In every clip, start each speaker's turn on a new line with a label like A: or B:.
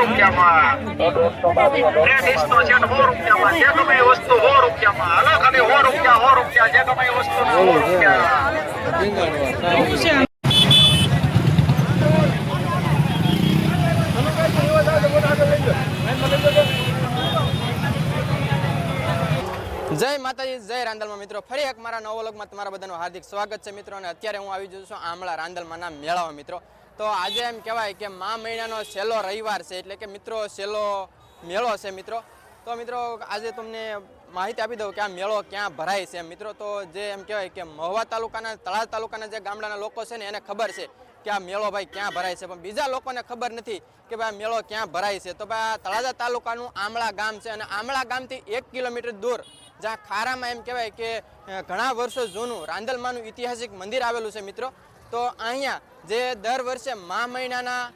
A: રૂપિયામાં
B: જય માતાજી, જય રાંદલમાં મિત્રો. ફરી એક મારા નવો વ્લોગમાં તમારા બધાનું હાર્દિક સ્વાગત છે મિત્રો. અને અત્યારે હું આવી જઉં છું આમળા રાંદલમાંના મેળાવા મિત્રો. તો આજે એમ કહેવાય કે મા મહિનાનો છેલ્લો રવિવાર છે, એટલે કે મિત્રો છેલ્લો મેળો છે મિત્રો. તો મિત્રો, આજે તમને માહિતી આપી દઉં કે આ મેળો ક્યાં ભરાય છે. મિત્રો, તો જે એમ કહેવાય કે મહુવા તાલુકાના તળાજ તાલુકાના જે ગામડાના લોકો છે ને, એને ખબર છે કે આ મેળો ભાઈ ક્યાં ભરાય છે. પણ બીજા લોકોને ખબર નથી કે ભાઈ મેળો ક્યાં ભરાય છે. તો ભાઈ આ તળાજા તાલુકાનું આમળા ગામ છે અને આમળા ગામથી એક કિલોમીટર દૂર, જ્યાં ખારામાં એમ કહેવાય કે ઘણા વર્ષો જૂનું રાંદલમાનું ઐતિહાસિક મંદિર આવેલું છે મિત્રો. તો અહીંયા જે દર વર્ષે મા મહિનાના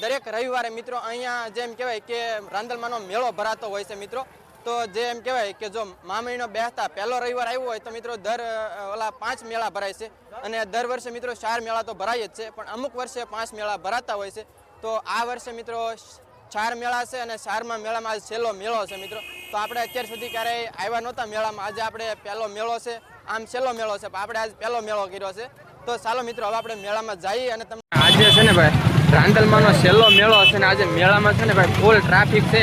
B: દરેક રવિવારે મિત્રો અહીંયા જેમ કહેવાય કે રાંદલમાનો મેળો ભરાતો હોય છે મિત્રો, તો જે એમ કહેવાય કે જો મા મહિનો બેસતા પહેલો રવિવાર આવ્યો હોય તો મિત્રો દર ઓલા પાંચ મેળા ભરાય છે અને દર વર્ષે મિત્રો ચાર મેળા તો ભરાય જ છે, પણ અમુક વર્ષે પાંચ મેળા ભરાતા હોય છે. તો આ વર્ષે મિત્રો ચાર મેળા છે અને ચારમાં મેળામાં આજે છેલ્લો મેળો છે મિત્રો. તો આપણે અત્યાર સુધી ક્યારેય આવ્યા નહોતા મેળામાં. આજે આપણે પહેલો મેળો છે. આમ છેલ્લો મેળો છે. પણ આપણે આજે પહેલો મેળો કર્યો છે. તો ચાલો મિત્રો, હવે આપણે મેળામાં જઈએ અને તમને આજે છે ને ભાઈ રાંદલમાંનો છેલ્લો મેળો છે ને આજે મેળામાં છે ને ભાઈ ફૂલ ટ્રાફિક છે.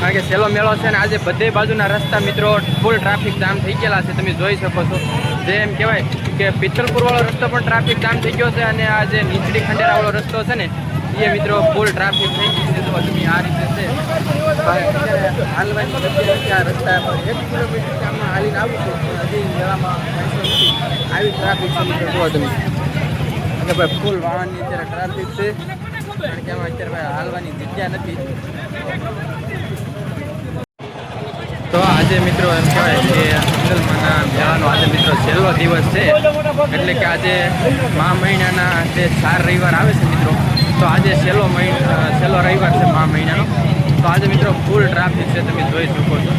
B: કારણ કે છેલ્લો મેળો છે ને આજે બધે બાજુના રસ્તા મિત્રો ફૂલ ટ્રાફિક જામ થઈ ગયેલા છે, તમે જોઈ શકો છો. જે એમ કહેવાય કે પિત્તલપુરવાળો વાળો રસ્તો પણ ટ્રાફિક જામ થઈ ગયો છે અને આ જે નીચડી ખંડેરા વાળો રસ્તો છે ને, એ મિત્રો ફૂલ ટ્રાફિક થઈ ગઈ છે. તો આ રીતે છે. હાલવાની જગ્યા આ રસ્તા પર એક કિલોમીટર આમાં હાલીને આવું છું. પણ હજી મેળામાં આવી ટ્રાફિક મિત્રો જુઓ તમે અને ભાઈ ફૂલ વાહનની અત્યારે ટ્રાફિક છે. કારણ કે આમાં અત્યારે ભાઈ હાલવાની જગ્યા નથી. તો આજે મિત્રો એમ કહેવાય કે અંગલમાના મેળાનો આજે મિત્રો છેલ્લો દિવસ છે. એટલે કે આજે મા મહિનાના જે ચાર રવિવાર આવે છે મિત્રો તો આજે છેલ્લો મહિનો છેલ્લો રવિવાર છે મા મહિનાનો. તો આજે મિત્રો ફૂલ ટ્રાફિક છે, તમે જોઈ શકો છો.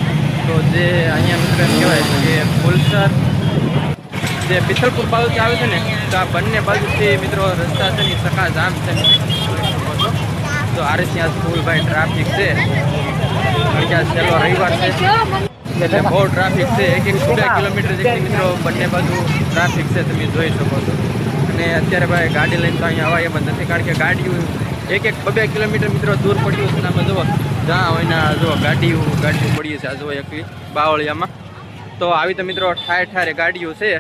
B: તો જે અહીંયા મિત્રો કહેવાય છે કે ફૂલસર જે પિથલપુર બાજુ આવે છે ને, તો આ બંને બાજુથી મિત્રો રસ્તા છે ને સખા જામ છે. તો આરે ત્યાં ફૂલ ભાઈ ટ્રાફિક છે. કારણ છેલ્લો રવિવાર છે. એટલે બહુ ટ્રાફિક છે. એક એક કિલોમીટર જેટલી મિત્રો બંને બાજુ ટ્રાફિક છે, તમે જોઈ શકો છો. અને અત્યારે ભાઈ ગાડી લઈને તો અહીંયા એમ જ નથી, કારણ કે ગાડીઓ એક એક બે કિલોમીટર મિત્રો દૂર પડ્યું છે આમાં જુઓ, જ્યાં હોય જુઓ, ગાડીઓ ગાડીઓ પડી છે, આ જુઓ એકલી, બાવળિયામાં. તો આવી તો મિત્રો ઠારે ઠારે ગાડીઓ છે.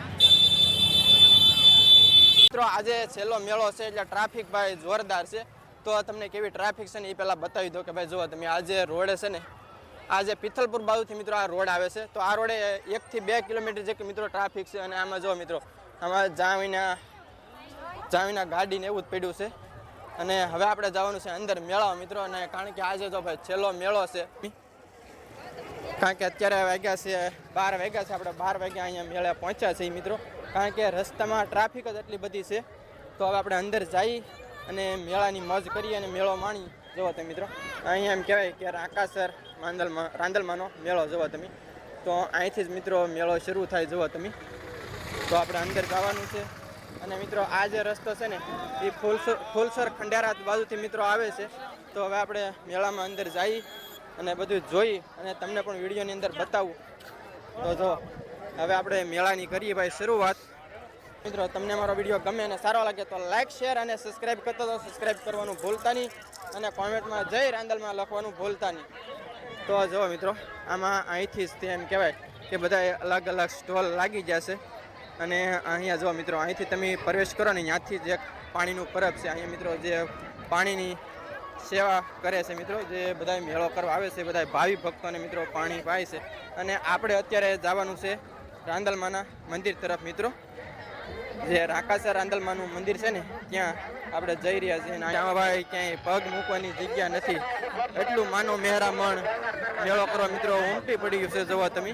B: મિત્રો, આજે છેલ્લો મેળો છે એટલે ટ્રાફિક ભાઈ જોરદાર છે. તો તમને કેવી ટ્રાફિક છે ને એ પહેલાં બતાવી દો કે ભાઈ જુઓ તમે આજે રોડે છે ને આજે પિથલપુર બાજુથી મિત્રો આ રોડ આવે છે. તો આ રોડે એકથી બે કિલોમીટર જેટલું મિત્રો ટ્રાફિક છે અને આમાં જો મિત્રો, આમાં જાવીના જાવીના ગાડીને એવું જ પડ્યું છે. અને હવે આપણે જવાનું છે અંદર મેળો મિત્રો, અને કારણ કે આજે તો ભાઈ છેલ્લો મેળો છે. કારણ કે અત્યારે વાગ્યા છે બાર વાગ્યા છે, આપણે બાર વાગ્યા અહીંયા મેળે પહોંચ્યા છીએ મિત્રો. કારણ કે રસ્તામાં ટ્રાફિક જ એટલી બધી છે. તો હવે આપણે અંદર જઈ અને મેળાની મોજ કરીએ અને મેળો માણી. જુઓ તમે મિત્રો, અહીંયા એમ કહેવાય કે રાકાસર માંદલમાં રાંદલમાંનો મેળો જુઓ તમે. તો અહીંથી જ મિત્રો મેળો શરૂ થાય જુઓ તમે. તો આપણે અંદર જવાનું છે. અને મિત્રો, આ જે રસ્તો છે ને, એ ફૂલસર ફૂલસર ખંડેરા બાજુથી મિત્રો આવે છે. તો હવે આપણે મેળામાં અંદર જઈ અને બધું જોઈ અને તમને પણ વિડીયોની અંદર બતાવું. તો જો, હવે આપણે મેળાની કરીએ ભાઈ શરૂઆત. મિત્રો, તમને મારો વીડિયો ગમે અને સારો લાગે તો લાઇક શેર અને સબસ્ક્રાઇબ કરતો તો સબસ્ક્રાઈબ કરવાનું ભૂલતા નહીં અને કોમેન્ટમાં જય રાંદલમાં લખવાનું ભૂલતા નહીં. તો જો મિત્રો, આમાં અહીંથી જ એમ કહેવાય કે બધા અલગ અલગ સ્ટોલ લાગી જશે. અને અહીંયા જો મિત્રો, અહીંથી તમે પ્રવેશ કરો ને ત્યાંથી જે પાણીનું પરબ છે, અહીંયા મિત્રો જે પાણીની સેવા કરે છે મિત્રો, જે બધા મેળો કરવા આવે છે બધા ભાવિ ભક્તોને મિત્રો પાણી પાય છે. અને આપણે અત્યારે જવાનું છે રાંદલમાના મંદિર તરફ મિત્રો. જે રાકાસર રાંદલમાનું મંદિર છે ને, ત્યાં આપણે જઈ રહ્યા છીએ અને ભાઈ ક્યાંય પગ મૂકવાની જગ્યા નથી. એટલું માનો મહેરામણ મેળો કરવા મિત્રો ઉમટી પડી ગયું છે જોવા તમે.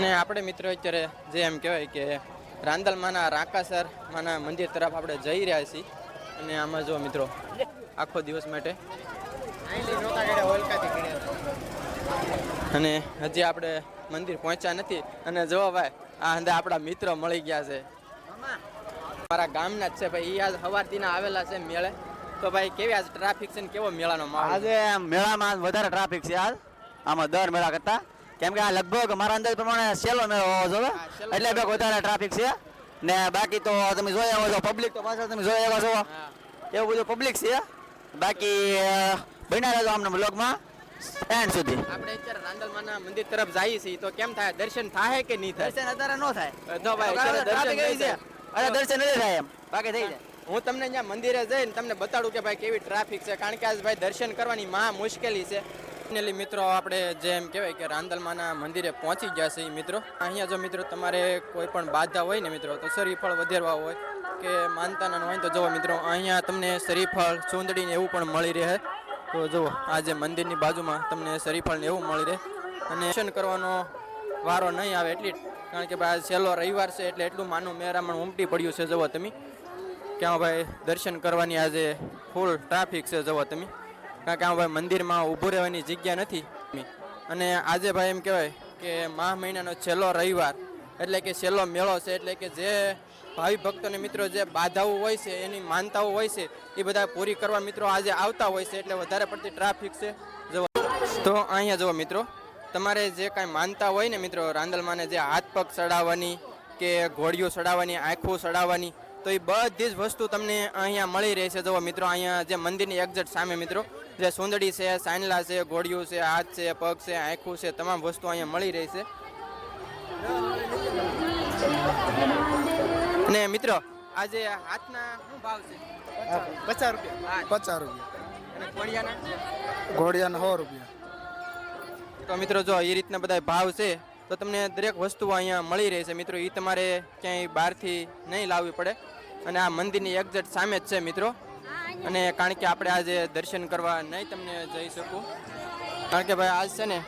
B: ને આપણે મિત્રો અત્યારે જે એમ કહેવાય કે રાંદલમાના રાકાસર માના મંદિર તરફ આપણે જઈ રહ્યા છીએ. અને આમાં જો મિત્રો, આખો દિવસ માટે. અને હજી આપણે મંદિર પહોંચ્યા નથી. અને જો ભાઈ, આ અંદર આપણા મિત્રો મળી ગયા છે. મારા ગામના જ છે ભાઈ એ આજ સવારથી આવેલા છે મેળે. તો ભાઈ, કેવી આજ ટ્રાફિક છે ને કેવો મેળાનો માહોલ?
C: આજે મેળામાં વધારે ટ્રાફિક છે આજ આમાં દર મેળા કરતા કેમ કે આ લગભગ મારા અંદાજ પ્રમાણે સેલો મેળો હોવો જોઈએ. એટલે બે વધારે ટ્રાફિક છે. ને બાકી તો તમે જોઈ આવો છો પબ્લિક તો પાછળ તમે જોઈ આવો છો. એવું બધું પબ્લિક છે. બાકી બન્યા રહેજો આમને બ્લોગમાં એન્ડ સુધી.
B: આપણે અત્યારે રાંદલમાના મંદિર તરફ જઈએ છીએ તો કેમ થાય? દર્શન થાય કે નહીં થાય?
C: દર્શન અત્યારે ન થાય.
B: તો ભાઈ દર્શન નહીં
C: છે. અરે દર્શન નથી થાય એમ. બાકી થઈ જાય.
B: હું તમને અહીંયા મંદિરે જઈને તમને બતાડું કે ભાઈ કેવી ટ્રાફિક છે. કારણ કે આજ ભાઈ દર્શન કરવાની મહા મુશ્કેલી છે. ફાઇનલી મિત્રો, આપણે જેમ કહેવાય કે રાંદલમાના મંદિરે પહોંચી ગયા છે મિત્રો. અહીંયા જો મિત્રો તમારે કોઈ પણ બાધા હોય ને મિત્રો, તો શરીફળ વધેરવા હોય કે માનતાના હોય તો જુઓ મિત્રો, અહીંયા તમને શરીફળ ચૂંદડી ને એવું પણ મળી રહે. તો જુઓ, આ જે મંદિરની બાજુમાં તમને શરીફળ ને એવું મળી રહે. અને દર્શન કરવાનો વારો નહીં આવે એટલી, કારણ કે ભાઈ, છેલ્લો રવિવાર છે એટલે એટલું માનું મેરામણ ઉમટી પડ્યું છે, જુઓ તમે. ક્યાં ભાઈ, દર્શન કરવાની આજે ફૂલ ટ્રાફિક છે, જુઓ તમે. કે ભાઈ મંદિરમાં ઊભું રહેવાની જગ્યા નથી. અને આજે ભાઈ એમ કહેવાય કે મા મહિનાનો છેલ્લો રવિવાર. એટલે કે છેલ્લો મેળો છે, એટલે કે જે ભાવિ ભક્તોને મિત્રો જે બાધાઓ હોય છે, એની માનતાઓ હોય છે, એ બધા પૂરી કરવા મિત્રો આજે આવતા હોય છે, એટલે વધારે પડતી ટ્રાફિક છે. જુઓ. તો અહીંયા જુઓ મિત્રો, તમારે જે કાંઈ માનતા હોય ને મિત્રો, રાંદલમાને જે હાથ પગ ચડાવવાની કે ઘોડીઓ ચડાવવાની, આંખો ચડાવવાની, તો એ બધી જ વસ્તુ તમને અહીંયા મળી રહેશે જુઓ મિત્રો, અહીંયા જે મંદિરની એક્ઝેટ સામે મિત્રો જે સુંદડી છે સાંડલા છે ઘોડિયું છે હાથ છે પગ છે આંખું છે તમામ વસ્તુ અહીંયા મળી રહેશે અને મિત્રો આજે હાથના શું ભાવ છે?
D: પચાસ રૂપિયા. પચાસ રૂપિયા.
B: અને ઘોડિયાના?
D: ઘોડિયાના સો રૂપિયા.
B: તો મિત્રો જો એ રીતના બધા ભાવ છે તો તમને દરેક વસ્તુઓ અહીંયા મળી રહે છે. મિત્રો એ તમારે ક્યાંય બહારથી નહીં લાવવી પડે. અને આ મંદિરની એક્ઝેટ સામે જ છે મિત્રો. અને કારણ કે આપણે આજે દર્શન કરવા નહીં તમને જઈ શકું. કારણ કે ભાઈ આજ છે ને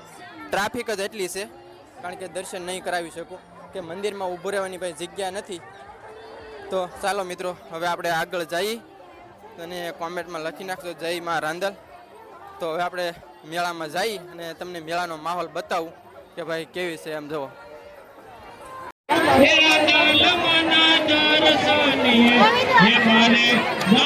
B: ટ્રાફિક જ એટલી છે, કારણ કે દર્શન નહીં કરાવી શકું. કે મંદિરમાં ઊભું રહેવાની ભાઈ જગ્યા નથી. તો ચાલો મિત્રો, હવે આપણે આગળ જઈએ અને કોમેન્ટમાં લખી નાખજો. જય માં રાંદલ. તો હવે આપણે મેળામાં જઈ અને તમને મેળાનો માહોલ બતાવું કે ભાઈ કેવી છે એમ જુઓ.
A: હલો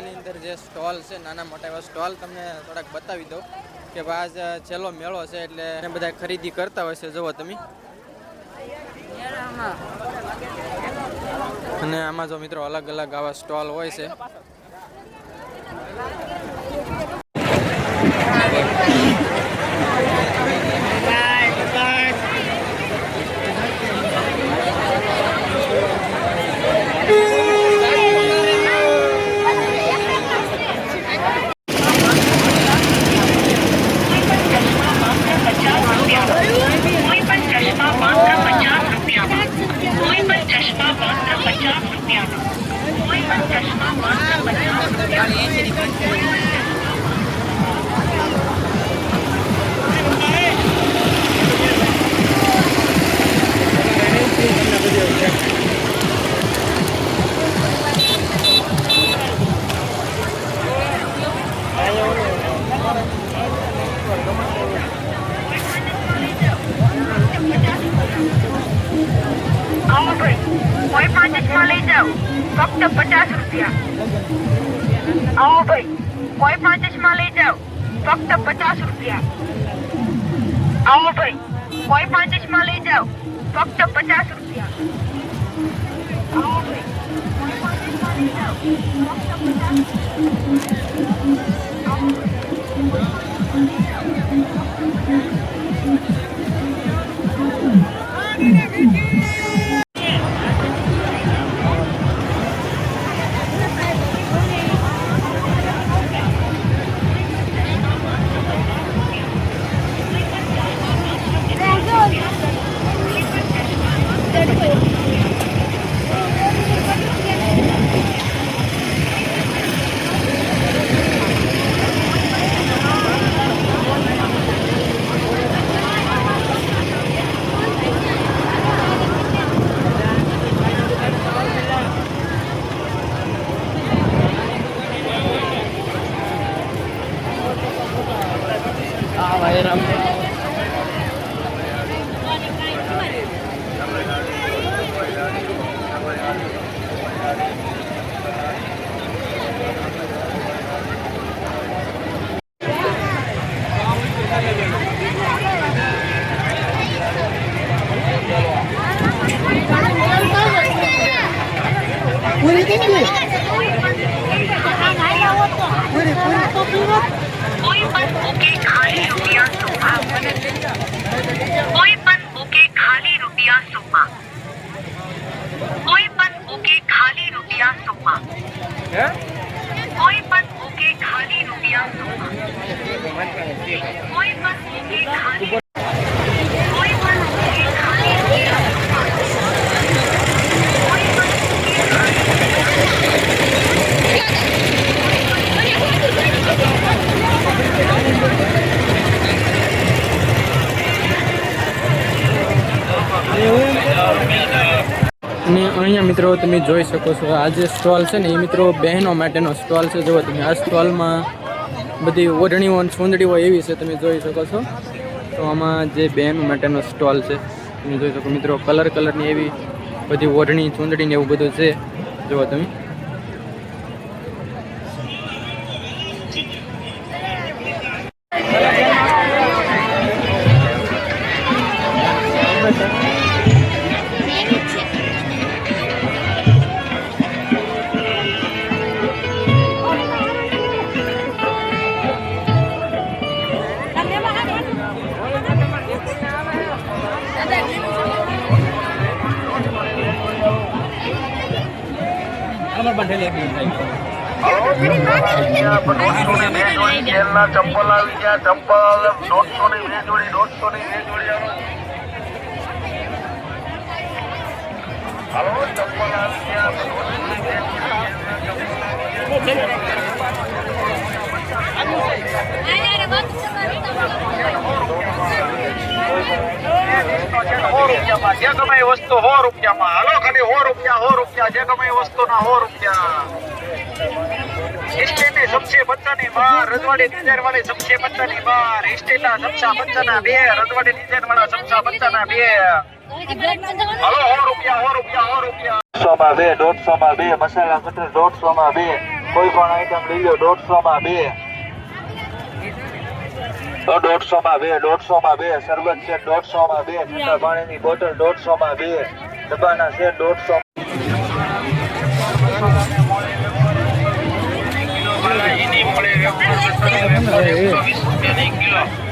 B: મેળાની અંદર જે સ્ટોલ છે, નાના મોટા એવા સ્ટોલ તમને થોડાક બતાવી દો કે ભાઈ આજ છેલ્લો મેળો છે એટલે એને બધા ખરીદી કરતા હોય છે. જુઓ તમે. અને આમાં જો મિત્રો અલગ અલગ આવા સ્ટોલ હોય છે.
E: આવો ભાઈ, કોઈ પણ ચશ્મા લઈ જાઓ. ફક્ત પચાસ રૂપિયા. આવો ભાઈ, કોઈ પણ ચશ્મા લઈ જાઓ. ફક્ત પચાસ રૂપિયા. લઈ જાઓ. ફક્ત પચાસ રૂપિયા. રૂપિયા સુમા. કોઈ પણ મૂકે ખાલી રૂપિયા સુમા. કોઈ પણ મૂકે ખાલી રૂપિયા સોમા. કોઈ પણ મૂકે ખાલી કોઈ પણ બુકે ખાલી રૂપિયા સોમા કોઈ પણ બુકે ખાલી
B: અહીંયા મિત્રો તમે જોઈ શકો છો આ જે સ્ટોલ છે ને એ મિત્રો બહેનો માટેનો સ્ટોલ છે. જુઓ તમે આ સ્ટોલમાં બધી ઓઢણીઓ અને ચૂંદડીઓ એવી છે તમે જોઈ શકો છો. તો આમાં જે બહેનો માટેનો સ્ટોલ છે, તમે જોઈ શકો મિત્રો, કલર કલરની એવી બધી ઓઢણી ચૂંદડી ને એવું બધું છે. જુઓ તમે.
A: ચપ્પલ આવી ગયા ચપ્પલ દોઢસો ની બે જોડી દોઢસો ની બે જોડી હાલો ચપ્પલ આવી ગયા દોઢસો ની બે સો રૂપિયામાં જે ગમે વસ્તુ સો રૂપિયામાં. હાલો, ખાલી સો રૂપિયા સો રૂપિયા, જે ગમે એ વસ્તુના સો રૂપિયા. સબસે બાર, રજવાડી ડિઝાઇન વાળી સબસે બે, રજવાડી ડિઝાઇન વાળા સમસા પત્તાના બે. હાલો રૂપિયા, સો રૂપિયા સો રૂપિયા.
F: બે દોઢસો માં બે, મસાલા દોઢસો માં બે. કોઈ પણ આઈટમ લઈ લો દોઢસો માં બે. તો દોઢસો માં બે દોઢસો માં બે, શરબત છે દોઢસો માં બે ઠંડા પાણીની બોટલ દોઢસો માં બે, ડબ્બાના છે દોઢસો
A: મળે